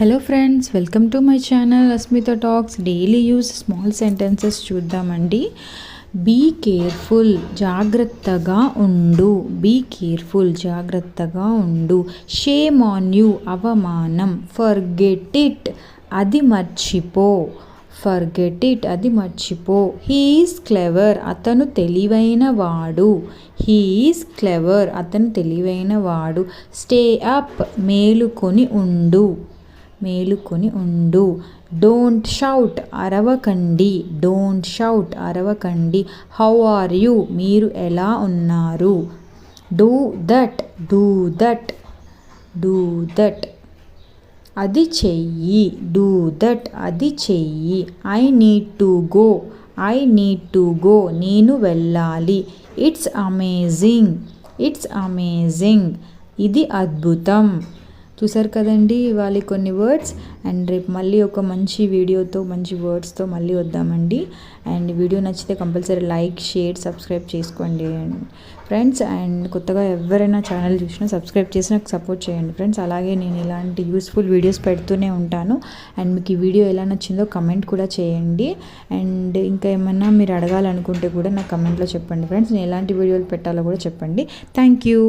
Hello friends welcome to my channel Asmitha talks daily use small sentences చూద్దామండి. Be careful జాగ్రత్తగా ఉండు. Be careful జాగ్రత్తగా ఉండు. Shame on you అవమానం. Forget it అది మర్చిపో. ఫర్గెట్ ఇట్ అది మర్చిపో. హీఈస్ క్లెవర్ అతను తెలివైన వాడు. హీఈస్ క్లెవర్ అతను తెలివైన వాడు. స్టే అప్ మేలుకొని ఉండు. మేలుకొని ఉండు. డోంట్ షౌట్ అరవకండి. డోంట్ షౌట్ అరవకండి. హౌ ఆర్ యూ మీరు ఎలా ఉన్నారు? Do that do that do that అది చెయ్యి. డూ దట్ అది చెయ్యి. I need to go I need to go నేను వెళ్ళాలి. ఇట్స్ అమేజింగ్ ఇట్స్ అమేజింగ్ ఇది అద్భుతం. చూసారు కదండి ఇవాళ కొన్ని వర్డ్స్ అండ్ రేపు మళ్ళీ ఒక మంచి వీడియోతో మంచి వర్డ్స్తో మళ్ళీ వద్దామండి. అండ్ వీడియో నచ్చితే కంపల్సరీ లైక్ షేర్ సబ్స్క్రైబ్ చేసుకోండి. ఫ్రెండ్స్ అండ్ కొత్తగా ఎవరైనా ఛానల్ చూసినా సబ్స్క్రైబ్ చేసి నాకు సపోర్ట్ చేయండి. ఫ్రెండ్స్ అలాగే నేను ఇలాంటి యూస్ఫుల్ వీడియోస్ పెడుతూనే ఉంటాను. అండ్ మీకు ఈ వీడియో ఎలా నచ్చిందో కమెంట్ కూడా చేయండి. అండ్ ఇంకా ఏమన్నా మీరు అడగాలనుకుంటే కూడా నాకు కమెంట్లో చెప్పండి. ఫ్రెండ్స్ నేను ఎలాంటి వీడియోలు పెట్టాలో కూడా చెప్పండి. Thank you